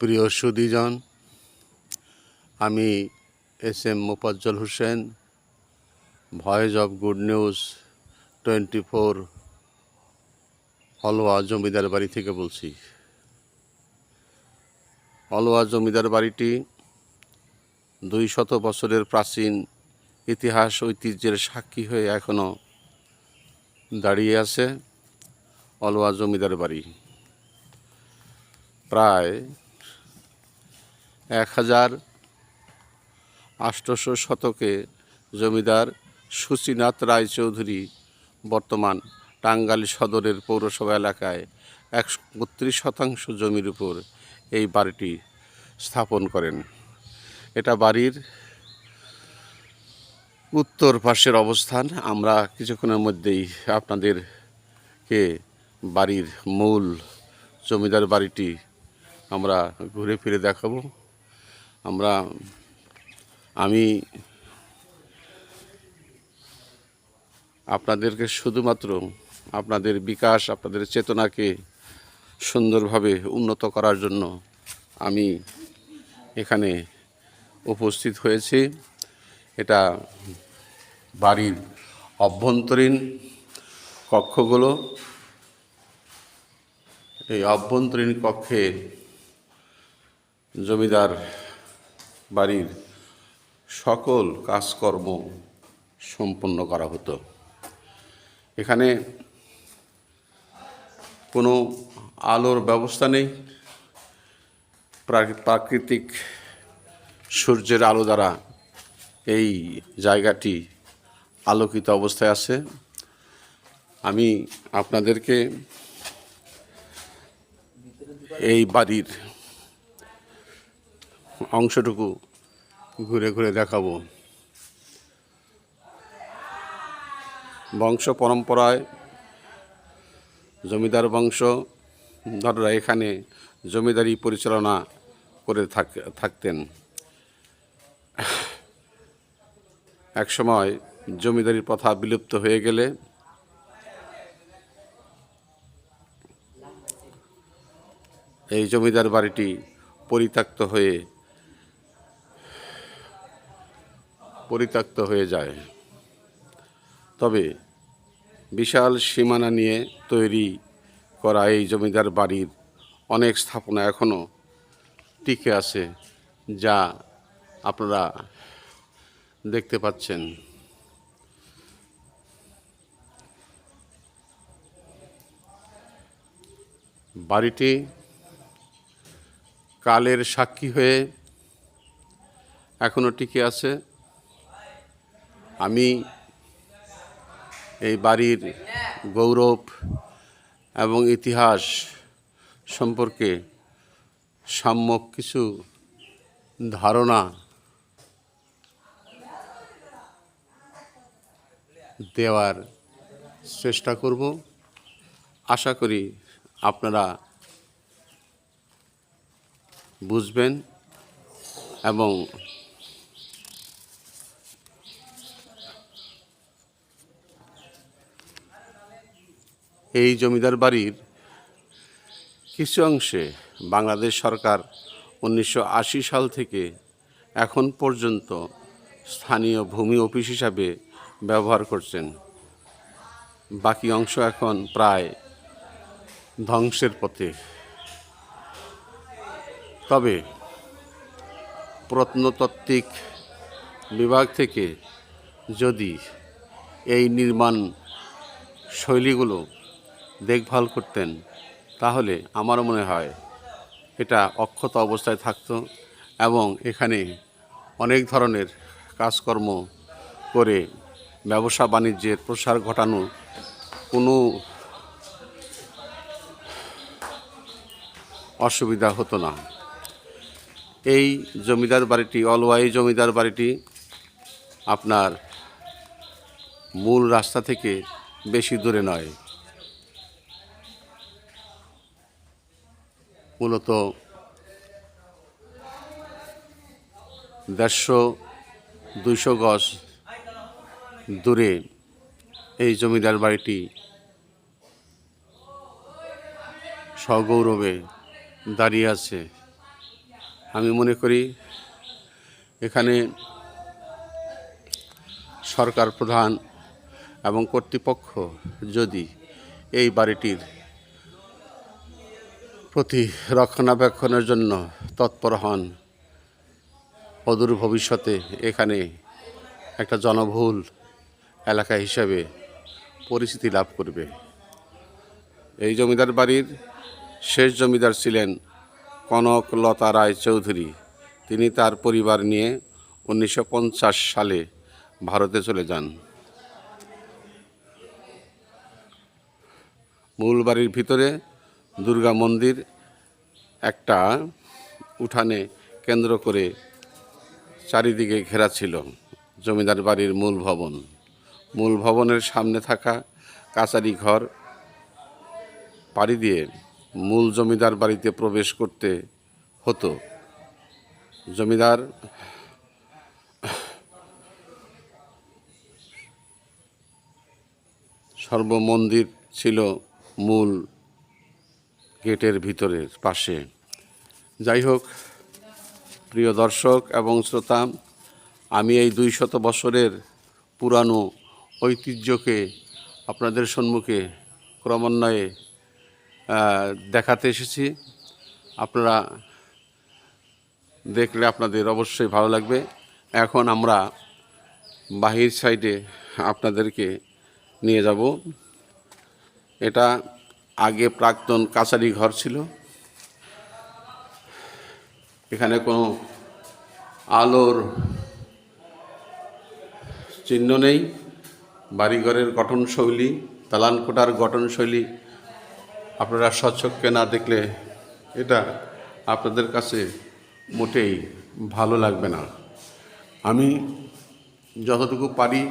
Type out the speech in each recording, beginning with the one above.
প্রিয় সুদীজন, আমি S M Mofazzal Hossain, voice of good news twenty four Alwa জমিদার বাড়ি থেকে বলছি। অলওয়া জমিদার বাড়িটি দুই শত বছরের প্রাচীন ইতিহাস ঐতিহ্যের সাক্ষী হয়ে এখনও দাঁড়িয়ে আছে অলওয়া জমিদার বাড়ি। প্রায় এক হাজার আষ্টশো শতকে জমিদার সুচিনাথ রায়চৌধুরী বর্তমান টাঙ্গাইল সদরের পৌরসভা এলাকায় একশো বত্রিশ শতাংশ জমির উপর এই বাড়িটি স্থাপন করেন। এটা বাড়ির উত্তর পাশের অবস্থান। আমরা কিছুক্ষণের মধ্যেই আপনাদেরকে বাড়ির মূল জমিদার বাড়িটি আমরা ঘুরে ফিরে দেখাবো। আমরা, আমি আপনাদেরকে শুধুমাত্র আপনাদের বিকাশ, আপনাদের চেতনাকে সুন্দরভাবে উন্নত করার জন্য আমি এখানে উপস্থিত হয়েছি। এটা বাড়ির অভ্যন্তরীণ কক্ষগুলো। এই অভ্যন্তরীণ কক্ষে জমিদার বাড়ির সকল কাজকর্ম সম্পন্ন করা হতো। এখানে কোনো আলোর ব্যবস্থা নেই। প্রাকৃ- প্রাকৃতিক সূর্যের আলো দ্বারা এই জায়গাটি আলোকিত অবস্থায় আছে। আমি আপনাদেরকে এই বাড়ির অংশটুকু ঘুরে ঘুরে দেখাবো। বংশ পরম্পরায় জমিদার বংশ, ধররা এখানে জমিদারি পরিচালনা করে থাক, থাকতেন। একসময় জমিদারির প্রথা বিলুপ্ত হয়ে গেলে এই জমিদার বাড়িটি পরিত্যক্ত হয়ে পরিত্যক্ত হয়ে যায়। তবে বিশাল সীমানা নিয়ে তৈরি করা এই জমিদার বাড়ির অনেক স্থাপনা এখনও টিকে আছে, যা আপনারা দেখতে পাচ্ছেন। বাড়িটি কালের সাক্ষী হয়ে এখনও টিকে আছে। আমি এই বাড়ির গৌরব এবং ইতিহাস সম্পর্কে সম্যক কিছু ধারণা দেওয়ার চেষ্টা করব। আশা করি আপনারা বুঝবেন এবং এই জমিদার বাড়ির কিছু অংশে বাংলাদেশ সরকার উনিশশো আশি সাল থেকে এখন পর্যন্ত স্থানীয় ভূমি অফিস হিসাবে ব্যবহার করছেন। বাকি অংশ এখন প্রায় ধ্বংসের পথে। তবে প্রত্নতাত্ত্বিক বিভাগ থেকে যদি এই নির্মাণ শৈলীগুলো দেখভাল করতেন, তাহলে আমার মনে হয় এটা অক্ষত অবস্থায় থাকতো এবং এখানে অনেক ধরনের কাজকর্ম করে ব্যবসা বাণিজ্যের প্রসার ঘটানো কোনো অসুবিধা হতো না। এই জমিদার বাড়িটি অলওয়াই জমিদার বাড়িটি আপনার মূল রাস্তা থেকে বেশি দূরে নয়। মূলত দেড়শো, দুইশো গজ দূরে এই জমিদার বাড়িটি সগৌরবে দাঁড়িয়ে আছে। আমি মনে করি এখানে সরকার প্রধান এবং কর্তৃপক্ষ যদি এই বাড়িটির প্রতি রক্ষণাবেক্ষণের জন্য তৎপর হন। অদূর ভবিষ্যতে এখানে একটা জনবহুল এলাকা হিসাবে পরিচিতি লাভ করবে। এই জমিদার বাড়ির শেষ জমিদার ছিলেন কনক লতা রায় চৌধুরী। তিনি তার পরিবার নিয়ে উনিশশো পঞ্চাশ সালে ভারতে চলে যান। মূল বাড়ির ভিতরে দুর্গা মন্দির একটা উঠানে কেন্দ্র করে চারিদিকে ঘেরা ছিল, জমিদার বাড়ির মূল ভবন। মূল ভবনের সামনে থাকা কাচারি ঘর, পাড়ি দিয়ে মূল জমিদার বাড়িতে প্রবেশ করতে হতো। জমিদার সর্বমন্দির ছিল মূল গেটের ভিতরের পাশে। যাই হোক, প্রিয় দর্শক এবং শ্রোতা, আমি এই দুই শত বছরের পুরানো ঐতিহ্যকে আপনাদের সম্মুখে ক্রমান্বয়ে দেখাতে এসেছি। আপনারা দেখলে আপনাদের অবশ্যই ভালো লাগবে। এখন আমরা বাহির সাইডে আপনাদেরকে নিয়ে যাব। এটা আগে প্রাক্তন কাছারি ঘর ছিল। এখানে কোনো আলোর চিহ্ন নেই। বাড়িঘরের গঠনশৈলী দালানকোটার গঠনশৈলী আপনারা স্বচ্ছকে না দেখলে এটা আপনাদের কাছে মোটেই ভালো লাগবে না। আমি যতটুকু পারি,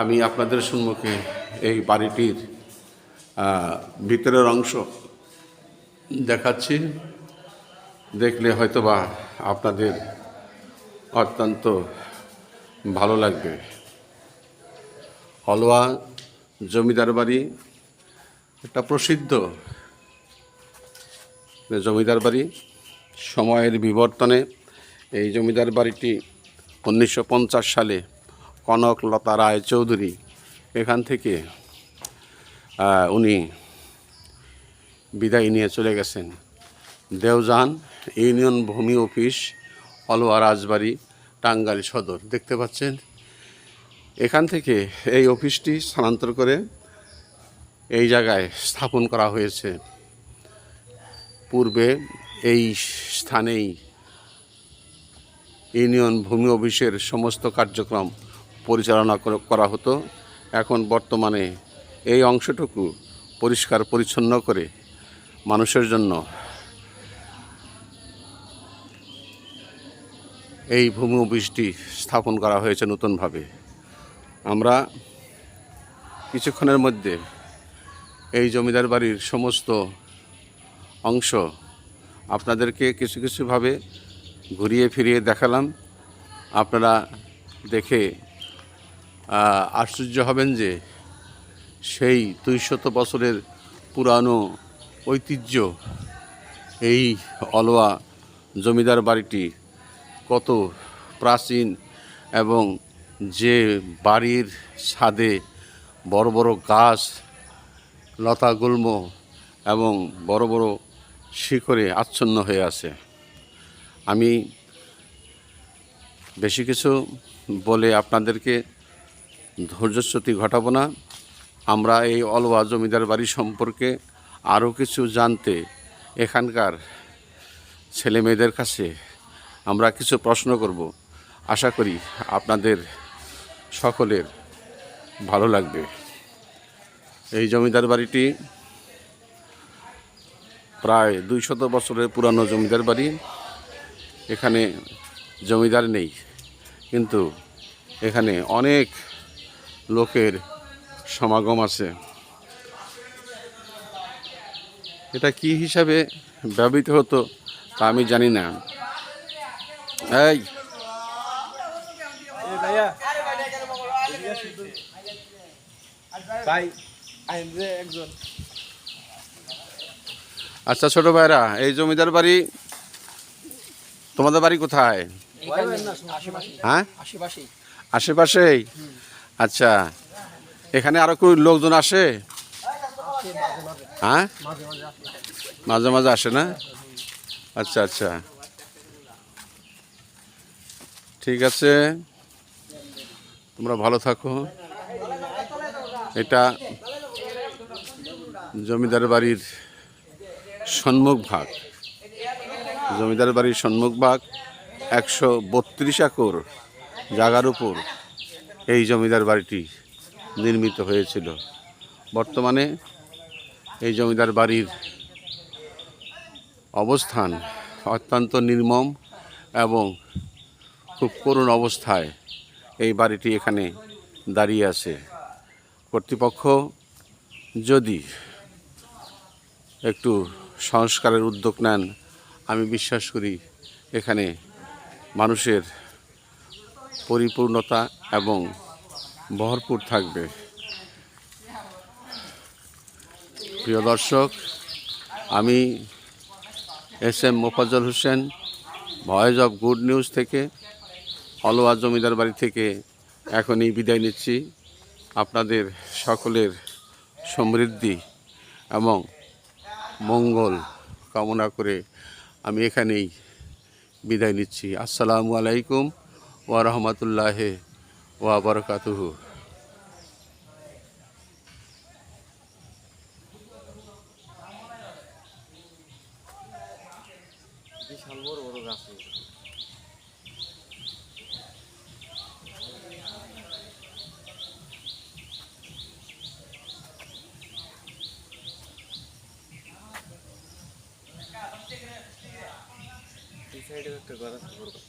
আমি আপনাদের সম্মুখে এই বাড়িটির ভিতরের অংশ দেখাচ্ছি। দেখলে হয়তোবা আপনাদের অত্যন্ত ভালো লাগবে। হলওয়া জমিদার বাড়ি, একটা প্রসিদ্ধ জমিদার বাড়ি। সময়ের বিবর্তনে এই জমিদার বাড়িটি উনিশশো পঞ্চাশ সালে কনক লতা রায় চৌধুরী এখান থেকে উনি বিদায় নিয়ে চলে গেছেন। দেওজান, ইউনিয়ন ভূমি অফিস অলওয়া রাজবাড়ি, টাঙ্গাইল সদর। দেখতে পাচ্ছেন, এখান থেকে এই অফিসটি স্থানান্তর করে এই জায়গায় স্থাপন করা হয়েছে। পূর্বে এই স্থানেই ইউনিয়ন ভূমি অফিসের সমস্ত কার্যক্রম পরিচালনা করা হতো। এখন বর্তমানে এই অংশটুকু পরিষ্কার, পরিচ্ছন্ন করে মানুষের জন্য এই ভূমি অফিসটি স্থাপন করা হয়েছে নতুনভাবে। আমরা কিছুক্ষণের মধ্যে এই জমিদার বাড়ির সমস্ত অংশ আপনাদেরকে কিছু কিছুভাবে ঘুরিয়ে ফিরিয়ে দেখালাম। আপনারা দেখে আশ্চর্য হবেন যে সেই দুইশত বছরের পুরানো ঐতিহ্য, এই অলওয়া জমিদার বাড়িটি কত প্রাচীন এবং যে বাড়ির ছাদে বড় বড় গাছ লতা গুল্ম এবং বড় বড় শিখরে আচ্ছন্ন হয়ে আছে। আমি বেশি কিছু বলে আপনাদেরকে ধৈর্যচ্যুতি ঘটাবো না। আমরা এই অলওয়া জমিদার বাড়ি সম্পর্কে আরও কিছু জানতে এখানকার ছেলে মেয়েদের কাছে আমরা কিছু প্রশ্ন করব। আশা করি আপনাদের সকলের ভালো লাগবে। এই জমিদার বাড়িটি প্রায় দুইশত বছরের পুরানো জমিদার বাড়ি। এখানে জমিদার নেই, কিন্তু এখানে অনেক লোকের সমাগম আছে। এটা কি হিসাবে ব্যবহৃত হতো তা আমি জানি না। এই। আচ্ছা ছোট ভাইরা এই জমিদার বাড়ি তোমাদের বাড়ি কোথায়? হ্যাঁ? আশেপাশেই? আচ্ছা। এখানে আরও লোকজন আসে? হ্যাঁ? মাঝে মাঝে আসে না? আচ্ছা আচ্ছা। ঠিক আছে। তোমরা ভালো থাকো। এটা জমিদার বাড়ির সম্মুখ ভাগ। জমিদার বাড়ির সম্মুখ ভাগ একশো বত্রিশ একর জায়গার উপর এই জমিদার বাড়িটি। নির্মিত হয়েছিল। বর্তমানে এই জমিদার বাড়ির অবস্থান অত্যন্ত নির্মম এবং খুব করুণ অবস্থায় এই বাড়িটি এখানে দাঁড়িয়ে আছে। কর্তৃপক্ষ যদি একটু সংস্কারের উদ্যোগ নেন, আমি বিশ্বাস করি এখানে মানুষের পরিপূর্ণতা এবং ভরপুর থাকবে। প্রিয় দর্শক, আমি S M Mofazzal Hossain, voice of good news থেকে অলওয়া জমিদার বাড়ি থেকে এখনই বিদায় নিচ্ছি। আপনাদের সকলের সমৃদ্ধি এবং মঙ্গল কামনা করে আমি এখানেই বিদায় নিচ্ছি। আসসালামু আলাইকুম ওয়া রাহমাতুল্লাহ ওয়া डॉक्टर द्वारा खबर को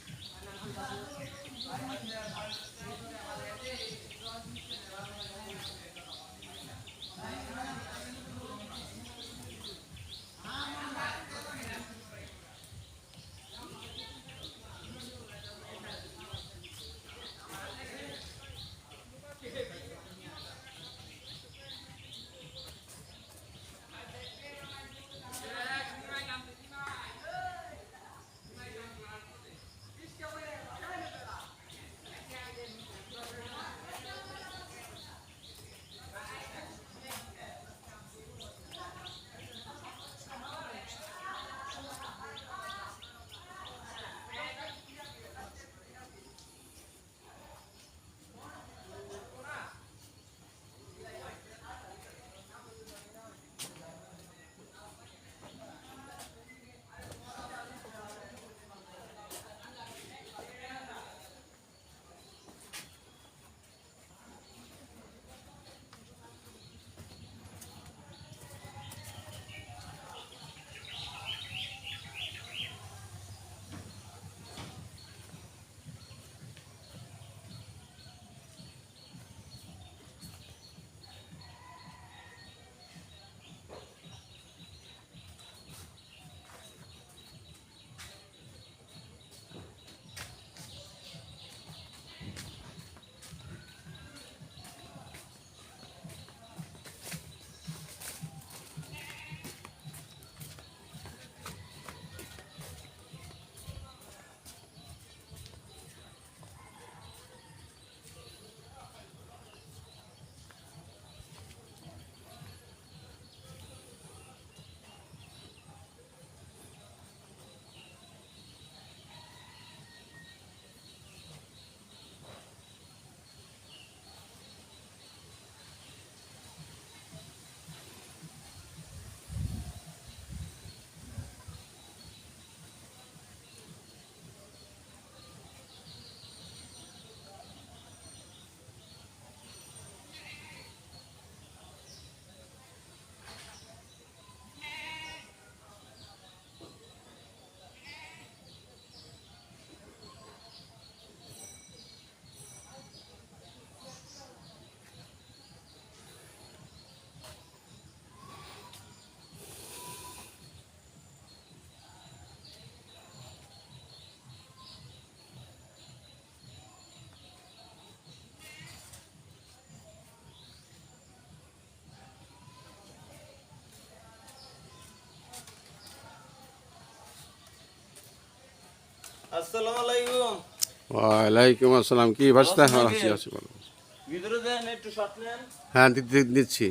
আসসালামু আলাইকুম। ওয়ালাইকুম আসসালাম কি ভাষা হ্যাঁ আছি আছি বলো ভিতরে দেন একটু শট নেন। হ্যাঁ দিচ্ছি।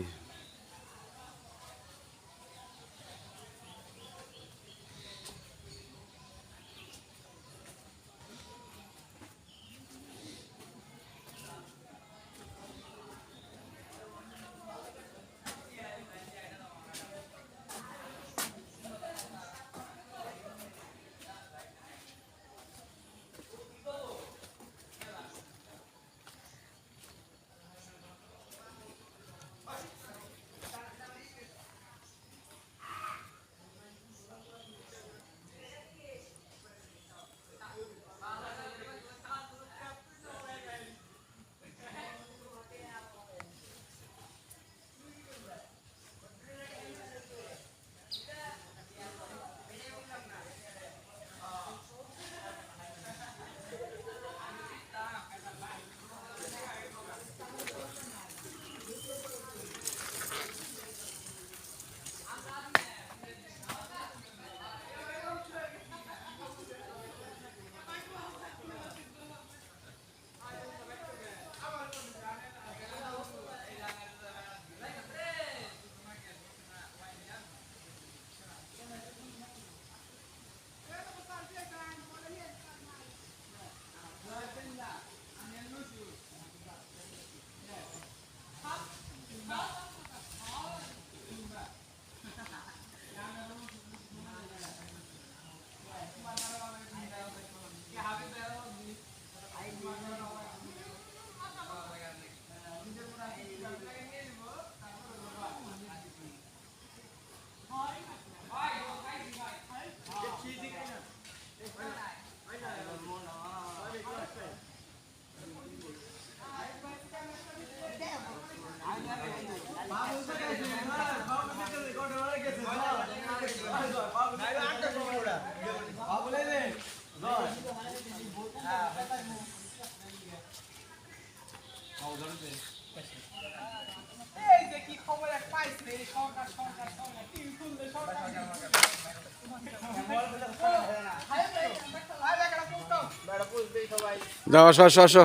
যাও আসো আসো আসো।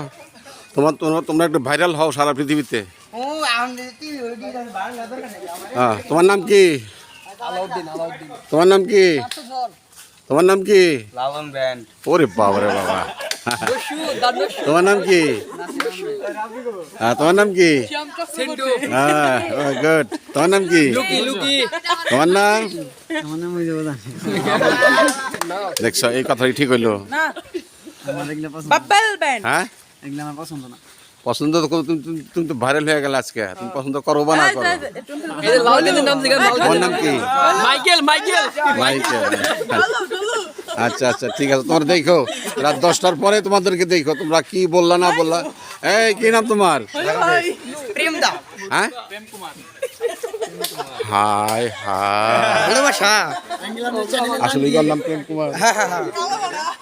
তোমার তোমরা তোমরা একটু ভাইরাল হও সারা পৃথিবীতে। হ্যাঁ তোমার নাম কি? আলাউদ্দিন আলাউদ্দিন। তোমার নাম কি? তোমার নাম কি? লালন ব্যান্ড ওরে বাবা রে বাবা। তোমার নাম কি? হ্যাঁ তোমার নাম কি? হ্যাঁ গুড। তোমার নাম কি? তোমার নাম? দেখছ এই কথাই ঠিক হইল। আমার পছন্দ ব্যান্ড। হ্যাঁ? এগুলো আমার পছন্দ না। পছন্দ তো তুমি তো ভাইরাল হয়ে গেল আজকে। তুমি পছন্দ করো বা না করো। তোমার নাম কি? Michael Michael. মাইকেল। আচ্ছা আচ্ছা ঠিক আছে তোমরা দেখো। রাত দশটার পরে তোমাদেরকে দেখো। তোমরা কি বললা না বললা? এই কি নাম তোমার? হ্যাঁ? Hi hi. ভালোবাসা। আসলে নাম প্রেম কুমার?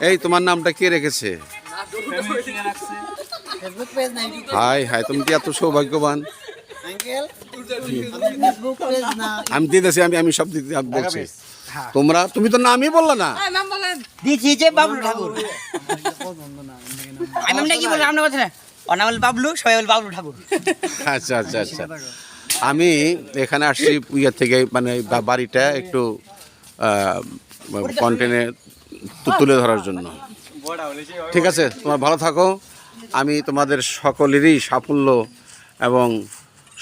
এই তোমার নামটা কে রেখেছে? ফেসবুক পেজ হাই হাই তুমি কি এত সৌভাগ্যবান? আঙ্কেল ফেসবুক পেজ না আমি দিতেছি আমি আমি সব দিতে আমি বলছি। তোমরা তুমি তো নামই বললা না। দিছি যে বাবলু ঠাকুর আমি বললাম? আপনার কথা না। ওর নাম হল বাবলু সবাই বল বাবলু ঠাকুর। আচ্ছা আচ্ছা আচ্ছা। আমি এখানে আসছি ইয়ে থেকে মানে বাড়িটা একটু কন্টেনে তুলে ধরার জন্য। ঠিক আছে, তোমার ভালো থাকো। আমি তোমাদের সকলেরই সাফল্য এবং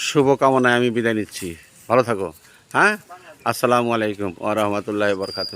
শুভকামনায় আমি বিদায় নিচ্ছি। ভালো থাকো। হ্যাঁ? আসসালামু আলাইকুম ও রহমতুল্লাহ বরকাত